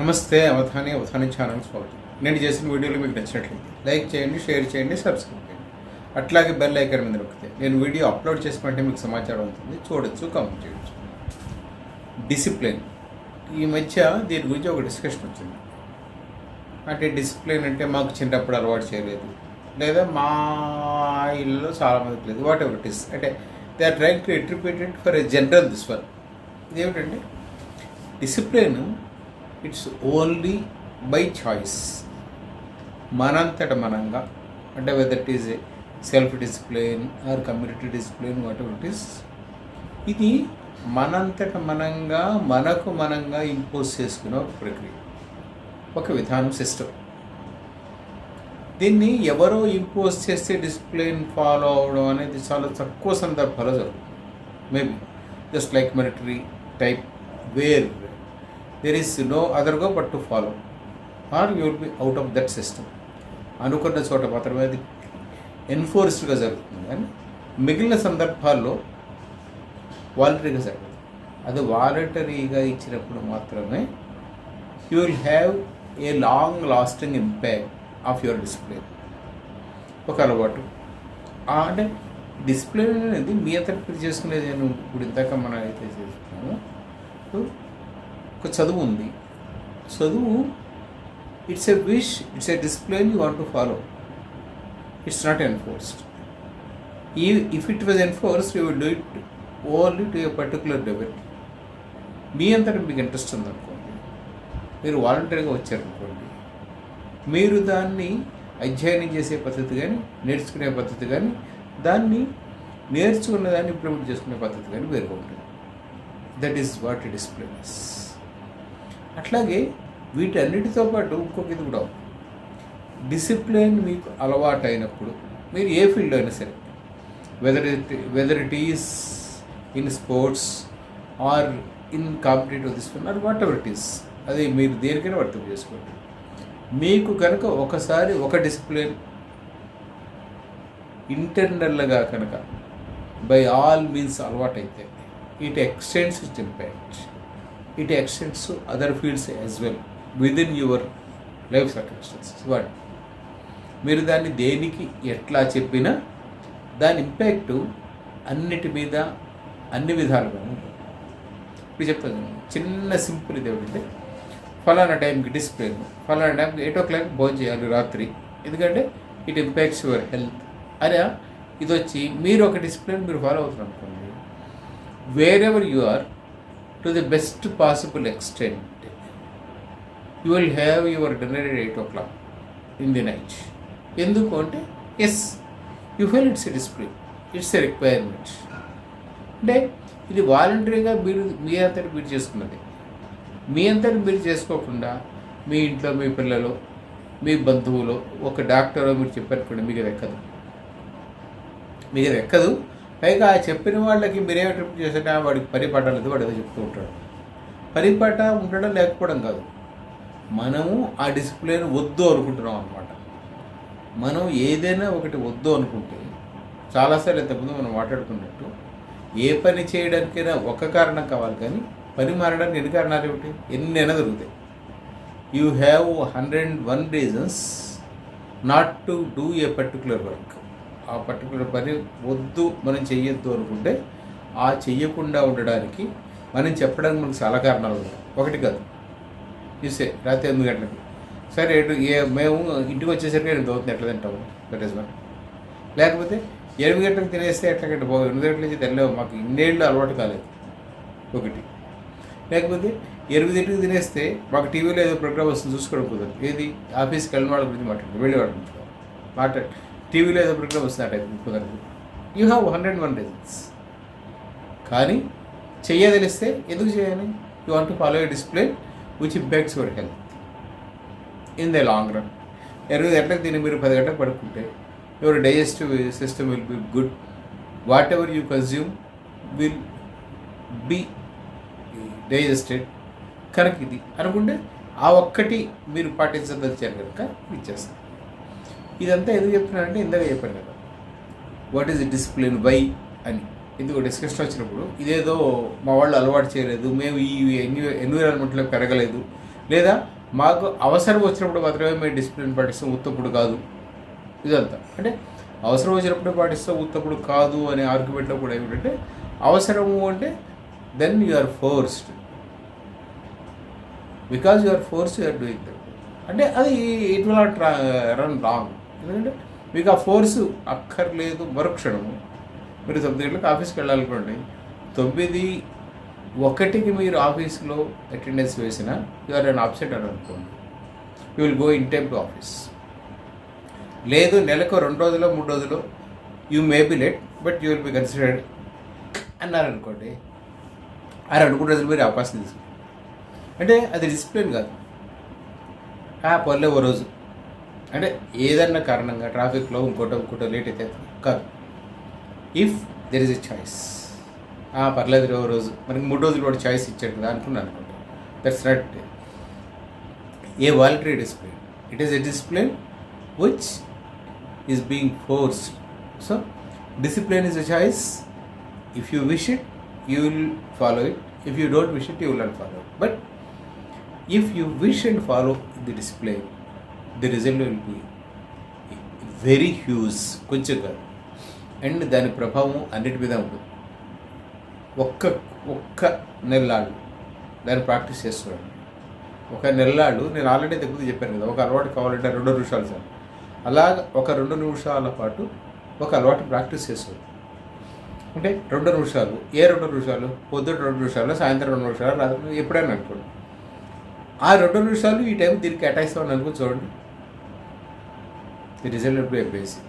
నమస్తే అవధాని అవధాని ఛానల్ స్వాగతం. నేను చేసిన వీడియోలు మీకు నచ్చినట్లయితే లైక్ చేయండి షేర్ చేయండి సబ్స్క్రైబ్ చేయండి. అట్లాగే బెల్ ఐకాన్ మీద నొక్కితే నేను వీడియో అప్లోడ్ చేసుకుంటే మీకు సమాచారం ఉంటుంది. చూడొచ్చు కామెంట్ చేయొచ్చు. డిసిప్లిన్. ఈ మధ్య దీని గురించి ఒక డిస్కషన్ వచ్చింది. అంటే డిసిప్లిన్ అంటే మాకు చిన్నప్పుడు అలవాటు చేయలేదు. లేదా మా ఇళ్ళలో చాలామందికి లేదు. వాట్ ఎవర్ ఇట్ ఇస్ అంటే they are trying to interpreted for a general this one ఇదేమిటంటే discipline it's only by choice మనంతట మనంగా అంటే whether it is a self discipline or community discipline whatever it is ఇది మనంతట మనంగా మనకు మనంగా impose చేసుకునే ఒక ప్రక్రియ ఒక విధానం సిస్టమ్ దీన్ని ఎవరో ఇంపోజ్ చేస్తే డిసిప్లిన్ ఫాలో అవడం అనేది చాలా తక్కువ సందర్భాలు జరుగుతుంది. Maybe just like military type where there is no other go but to follow or you will be out of that system అనుకున్న చోట మాత్రమే అది ఎన్ఫోర్స్డ్గా జరుగుతుంది. కానీ మిగిలిన సందర్భాల్లో వాలంటరీగా జరుగుతుంది. అది వాలంటరీగా ఇచ్చినప్పుడు మాత్రమే you will have a long lasting impact of your display ఒక అలవాటు. అంటే డిస్ప్లే అనేది మీ అతను చేసుకునేది నేను ఇప్పుడు ఇందాక మనం అయితే చేస్తున్నాము. ఒక చదువు ఉంది. చదువు it's a wish it's a discipline you want to follow it's not enforced ఈ if it was enforced you will do it only to a particular level మీ అంతటా మీకు ఇంట్రెస్ట్ ఉందనుకోండి. మీరు వాలంటరీగా వచ్చారనుకోండి. మీరు దాన్ని అధ్యయనం చేసే పద్ధతి కానీ నేర్చుకునే పద్ధతి కానీ దాన్ని నేర్చుకున్న దాన్ని ఇంప్లిమెంట్ చేసుకునే పద్ధతి కానీ వేరుగా ఉంటుంది. That is what it displays అట్లాగే వీటన్నిటితో పాటు ఇంకొక ఇది కూడా డిసిప్లిన్ మీకు అలవాటైనప్పుడు మీరు ఏ ఫీల్డ్ అయినా సరే whether it whether it is in sports or in competitive తీసుకున్నారు వాట్ ఎవర్ ఇట్ ఈస్ అది మీరు దేనికైనా వర్తం చేసుకోండి. మీకు కనుక ఒకసారి ఒక డిసిప్లిన్ ఇంటర్నల్గా కనుక by all means అలవాటైతే it extends it impact it extends other fields as well with your life circumstances. What మీరు దాన్ని దేనికి ఎట్లా చెప్పినా దాని ఇంపాక్ట్ అన్నిటి మీద అన్ని విధాలుగా ఉంటుంది. ఇప్పుడు చెప్తాను చిన్న సింపుల్ ఇది ఏమిటంటే ఫలానా టైంకి డిస్ప్లే ఫలానా టైంకి ఎయిట్ ఓ క్లాక్ భోజనం చేయాలి రాత్రి. ఎందుకంటే ఇట్ ఇంపాక్ట్స్ యువర్ హెల్త్ అరే ఇది వచ్చి మీరు ఒక డిసిప్లిన్ మీరు ఫాలో అవుతున్నారు అనుకోండి. Wherever you are to the best possible extent you will have your dinner at eight o'clock in the night ఎందుకు అంటే? As you feel it's a discipline it's a requirement అంటే ఇది వాలంటరీగా మీరు మీ అంతటి మీరు చేసుకున్నది. మీ అంతటి మీరు చేసుకోకుండా మీ ఇంట్లో మీ పిల్లలు మీ బంధువులు ఒక డాక్టర్ మీరు చెప్పారనుకోండి మీకు అది ఎక్కదు మీకు అది ఎక్కదు పైగా ఆ చెప్పిన వాళ్ళకి మీరే ట్రిప్ చేసినా వాడికి పరిపాటలేదు వాడు ఏదో చెప్తూ ఉంటాడు. పరిపాట ఉండడం లేకపోవడం కాదు. మనము ఆ డిసిప్లిన్ వద్దు అనుకుంటున్నాం అనమాట మనం ఏదైనా ఒకటి వద్దు అనుకుంటే చాలాసార్లు ఇంతకుముందు మనం మాట్లాడుకున్నట్టు ఏ పని చేయడానికైనా ఒక కారణం కావాలి కానీ పని మారడానికి ఎన్ని కారణాలు ఏమిటి? ఎన్నైనా దొరుకుతాయి. You have hundred and one reasons not to do a particular work ఆ పర్టికులర్ పని వద్దు మనం చెయ్యొద్దు అనుకుంటే ఆ చెయ్యకుండా ఉండడానికి మనం చెప్పడానికి మనకు చాలా కారణాలు ఉన్నాయి. ఒకటి కాదు. చూసే రాత్రి ఎనిమిది గంటలకి. సరే ఏ మేము ఇంటికి వచ్చేసరికి ఎనిమిది అవుతుంది ఎట్లా తింటాము? దట్ ఈస్ వన్ లేకపోతే ఎనిమిది గంటలకు తినేస్తే ఎట్లకంటే బాగు ఎనిమిది గంటల నుంచి తినలేము మాకు ఇన్నేళ్ళు అలవాటు కాలేదు. ఒకటి. లేకపోతే ఎనిమిదింటికి తినేస్తే మాకు టీవీలో ఏదో ప్రోగ్రామ్ వస్తుంది చూసుకోవడం కుదరదు. ఏది? ఆఫీస్కి వెళ్ళిన వాళ్ళ గురించి మాట్లాడు వెళ్ళేవాళ్ళ గురించి మాట్లాడు. టీవీలో ఏదో ప్రోగ్రామ్ కుదరదు you have hundred one reasons కానీ చెయ్య తెలిస్తే ఎందుకు చేయాలి? You want to follow a display which impacts your health in the long run ఇరవై గంటలకు తిని మీరు పది గంటలకు పడుకుంటే your digestive system will be good whatever you consume will be digested కనుక ఇది అనుకుంటే ఆ ఒక్కటి మీరు పాటించదలిచారు కనుక ఇచ్చేస్తాం ఇదంతా ఎందుకు చెప్తున్నానంటే ఇందాక చెప్పాను కదా. వాట్ ఈస్ డిసిప్లిన్ వై అని. ఎందుకు డిస్కషన్ వచ్చినప్పుడు ఇదేదో మా వాళ్ళు అలవాటు చేయలేదు మేము ఈ ఎన్వి ఎన్విరాన్మెంట్లో పెరగలేదు. లేదా మాకు అవసరం వచ్చినప్పుడు మాత్రమే మేము డిసిప్లిన్ పాటిస్తాం ఉత్తప్పుడు కాదు. ఇదంతా. అంటే అవసరం వచ్చినప్పుడు పాటిస్తాం ఉత్తప్పుడు కాదు అనే ఆర్గ్యుమెంట్లో కూడా ఏమిటంటే అవసరము అంటే then you are forced because you are force you are doing that అంటే అది it will not run wrong ఎందుకంటే మీకు ఆ ఫోర్స్ అక్కర్లేదు మరుక్షణము. మీరు తొమ్మిది గంటలకు ఆఫీస్కి వెళ్ళాలనుకోండి తొమ్మిది ఒకటికి మీరు ఆఫీస్లో అటెండెన్స్ వేసిన యు ఆర్ అన్ ఆబ్సెంట్ అని అనుకోండి. You will go in time to office లేదు నెలకు రెండు రోజులు మూడు రోజులు you may be late but you will be considered అన్నారనుకోండి ఆ రెండు మూడు రోజులు మీరు అవకాశం తీసుకుంటారు. అంటే అది డిసిప్లిన్ కాదు. ఆ పర్లే ఓ రోజు. అంటే ఏదన్నా కారణంగా ట్రాఫిక్లో ఇంకోటో ఇంకోటో లేట్ అయితే కాదు. If there is a choice పర్లేదు ఓ రోజు మనకి మూడు రోజులు కూడా చాయిస్ ఇచ్చాడు కదా అనుకున్నాను అనుకుంటా that's not a voluntary discipline it is a discipline which is being forced so discipline is a choice if you wish it you will follow it if you don't wish it you will not follow but if you wish and follow the discipline the result will very huge కొంచెం కాదు and దాని ప్రభావం అన్నిటి మీద ఉంటుంది. ఒక్క ఒక్క నెల్లాళ్ళు దాన్ని ప్రాక్టీస్ చేస్తున్నాడు. ఒక నెల్లాడు నేను ఆల్రెడీ దగ్గర చెప్పాను కదా ఒక అలవాటు కావాలంటే రెండు నిమిషాలు సార్ అలాగ ఒక రెండు నిమిషాల పాటు ఒక అలవాటు ప్రాక్టీస్ చేస్తుంది అంటే రెండు నిమిషాలు ఏ రెండు నిమిషాలు? పొద్దున రెండు నిమిషాలు సాయంత్రం రెండు నిమిషాలు రాత్రి ఎప్పుడైనా అనుకోండి. ఆ రెండు నిమిషాలు ఈ టైం దీనికి కేటాయిస్తామని అనుకుని చూడండి. The result B basic